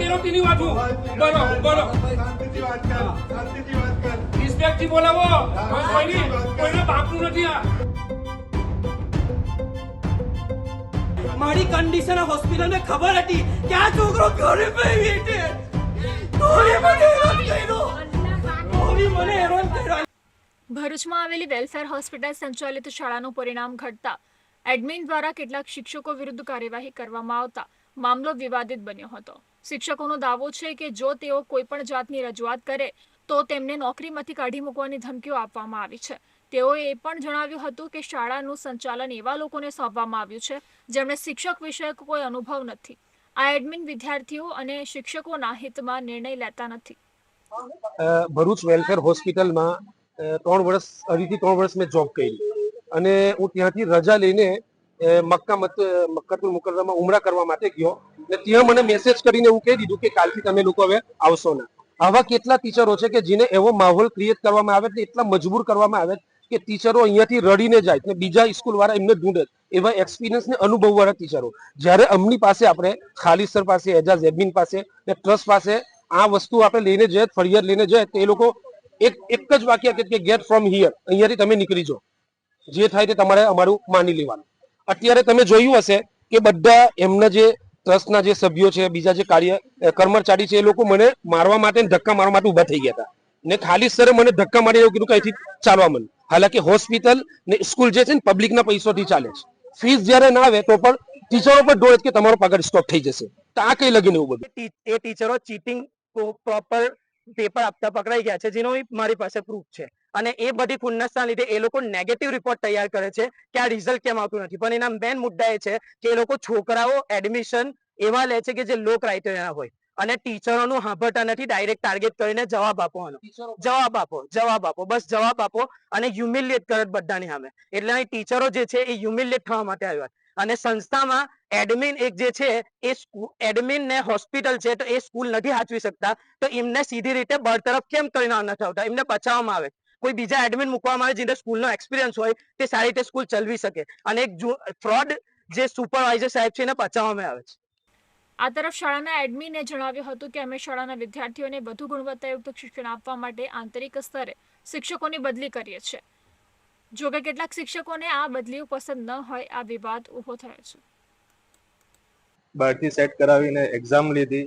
તેરોતીની વાત. હું બરો બરો શાંતિથી વાત કર શાંતિથી વાત કર રિસ્પેક્ટથી બોલાવો. કોઈ કોઈની કોઈના બાપનું નથી આ. મારી કન્ડિશન હોસ્પિટલને ખબર હતી કે આ છોકરો ઘરે બેઠે છે તોય મને હેરાન કર્યો. તોરી મને હેરાન કર્યો. ભરૂચમાં આવેલી વેલફેર હોસ્પિટલ સંચાલિત શાળાનું પરિણામ ઘટતા એડમિન દ્વારા કેટલાક શિક્ષકો વિરુદ્ધ કાર્યવાહી કરવામાં આવતા મામલો વિવાદિત બન્યો હતો. શિક્ષકોનો દાવો છે કે જો તેઓ કોઈ પણ જાતની રજૂઆત કરે, તો તેમને નોકરીમાંથી કાઢી મૂકવાની ધમકીઓ આપવામાં આવી છે. તેઓએ એ પણ જણાવ્યું હતું કે શાળાનું સંચાલન એવા લોકોને સોંપવામાં આવ્યું છે, જેમણે શિક્ષક વિષયક કોઈ અનુભવ નથી. આ એડમિન વિદ્યાર્થીઓ અને શિક્ષકોના હિતમાં નિર્ણય લેતા નથી. ભરૂચ વેલફેર હોસ્પિટલમાં ત્રણ વર્ષ, અઢીથી ત્રણ વર્ષ મેં જોબ કરી. અને હું ત્યાંથી રજા લઈને મક્કા મક્કતુલ મક્કાતુલ ઉમરા કરવા માટે ગયો. ને ત્યાં મને મેસેજ કરીને એવું કહી દીધું કે કાલથી તમે લોકો હવે આવશો ના આવા કેટલા ટીચરો છે કે જેને એવો માહોલ ક્રિએટ કરવામાં આવે છે, એટલા મજબૂર કરવામાં આવે કે ટીચરો અહીંયાથી રડીને જાય ને બીજા સ્કૂલ વાળા એમને ઢૂંઢે એવા એક્સપિરિયન્સ ને અનુભવ વાળા ટીચરો જ્યારે અમની પાસે આપણે ખાલી સર પાસે એજાઝ એડમિન પાસે ને ટ્રસ્ટ પાસે આ વસ્તુ આપણે લઈને જઈએ, ફરિયાદ લઈને જઈએ, તો એ લોકો એક એક જ વાક્ય કે ગેટ ફ્રોમ હિયર અહીંયાથી તમે નીકળી જાઓ. જે થાય તે તમારે અમારું માની લેવાનું. અત્યારે તમે જોયું હશે કે બધા એમના જે ટ્રસ્ટના જે સભ્યો છે, બીજા જે કાર્ય કર્મચારી છે, એ લોકો મને મારવા માટે ધક્કા મારવા માટે ઊભા થઈ ગયા હતા. ને ખાલી સરે મને ધક્કા મારી એવું કીધું કે ચાલવા મને. હાલાકી હોસ્પિટલ ને સ્કૂલ જે છે ને પબ્લિકના પૈસાથી ચાલે છે. ફીસ જ્યારે ના આવે તો પણ ટીચરો પર ડોળે કે તમારો પગાર સ્ટોપ થઈ જશે. તો આ કઈ લગીને એવું બધું? એ ટીચરો ચીટિંગ પ્રોપર પેપર આપતા પકડાઈ ગયા છે જેનો મારી પાસે પ્રૂફ છે. અને એ બધી ખુન્નસના લીધે એ લોકો નેગેટિવ રિપોર્ટ તૈયાર કરે છે કે આ રિઝલ્ટ કેમ આવતું નથી. પણ એના મેન મુદ્દા એ છે કે એ લોકો છોકરાઓ એડમિશન એવા લે છે કે જે લો ક્રાઇટેરિયા હોય. અને ટીચરોનું હાંભળતા નથી ડાયરેક્ટ ટાર્ગેટ કરીને જવાબ આપવાનો. જવાબ આપો જવાબ આપો બસ જવાબ આપો અને હ્યુમિલિયેટ કરે બધાની સામે. એટલે અહીં ટીચરો જે છે એ હ્યુમિલિયેટ થવા માટે આવ્યા અને સંસ્થામાં એડમિન એક જે છે, એ એડમિન ને હોસ્પિટલ છે, તો એ સ્કૂલ નથી હાચવી શકતા. તો એમને સીધી રીતે બરતરફ કેમ કરીને નથી આવતા? એમને બચાવવામાં આવે. કોઈ બીજા એડમિન મૂકવામાં આવે જેને સ્કૂલનો એક્સપિરિયન્સ હોય, તે સારી રીતે સ્કૂલ ચલાવી શકે. અને એક ફ્રોડ જે સુપરવાઇઝર સાહેબ છે એને બચાવવામાં આવે છે. આ તરફ શાળાના એડમિને જણાવ્યું હતું કે, અમે શાળાના વિદ્યાર્થીઓને વધુ ગુણવત્તાયુક્ત શિક્ષણ આપવા માટે આંતરિક સ્તરે શિક્ષકોની બદલી કરીએ છીએ. જોકે કેટલાક શિક્ષકોને આ બદલીઓ પસંદ ન હોય, આ વિવાદ ઊભો થયો છે. બહારથી સેટ કરાવીને એક્ઝામ લીધી,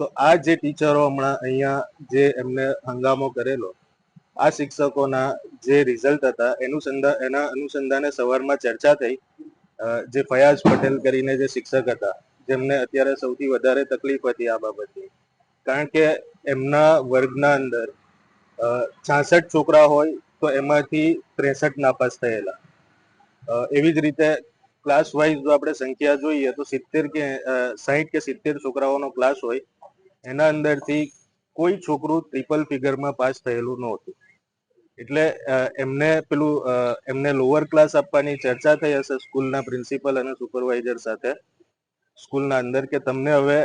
તો આ જે ટીચરો હમણાં અહીંયા જે એમને હંગામો કરેલો, આ શિક્ષકોના જે રિઝલ્ટ હતા, એનું સંધા એના અનુસંધાને સવારમાં ચર્ચા થઈ જે ફયાઝ પટેલ કરીને જે શિક્ષક હતા, જેમને અત્યારે સૌથી વધારે તકલીફ હતી આ બાબતની. કારણ કે એમના વર્ગના અંદર છાસઠ છોકરા હોય તો એમાંથી ત્રેસઠ નાપાસ થયેલા. એવી જ રીતે ક્લાસ વાઇઝ જો આપણે સંખ્યા જોઈએ તો સિત્તેર કે સાહીઠ કે સિત્તેર છોકરાઓનો ક્લાસ હોય, એના અંદરથી કોઈ છોકરું ટ્રિપલ ફિગરમાં પાસ થયેલું નહોતું. એટલે એમને પેલું એમને લોઅર ક્લાસ આપવાની ચર્ચા થઈ હશે સ્કૂલના પ્રિન્સિપલ અને સુપરવાઇઝર સાથે, સ્કૂલના અંદર કે તમને હવે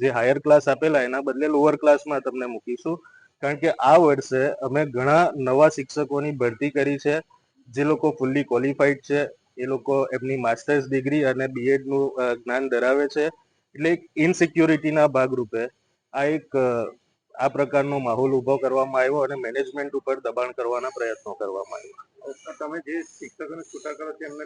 જે હાયર ક્લાસ આપેલા એના બદલે લોઅર ક્લાસમાં તમને મૂકીશું. કારણ કે આ વર્ષે અમે ઘણા નવા શિક્ષકોની ભરતી કરી છે. જે લોકો ફૂલ્લી ક્વોલિફાઈડ છે. એ લોકો એમની માસ્ટર્સ ડિગ્રી અને બીએડનું જ્ઞાન ધરાવે છે. એટલે એક ઇનસિક્યોરિટીના ભાગરૂપે આ એક આ પ્રકારનો માહોલ ઊભો કરવામાં આવ્યો અને મેનેજમેન્ટ ઉપર દબાણ કરવાના પ્રયત્નો કરવામાં આવ્યા. તમે જે શિક્ષકોને છૂટા કરો છો એમને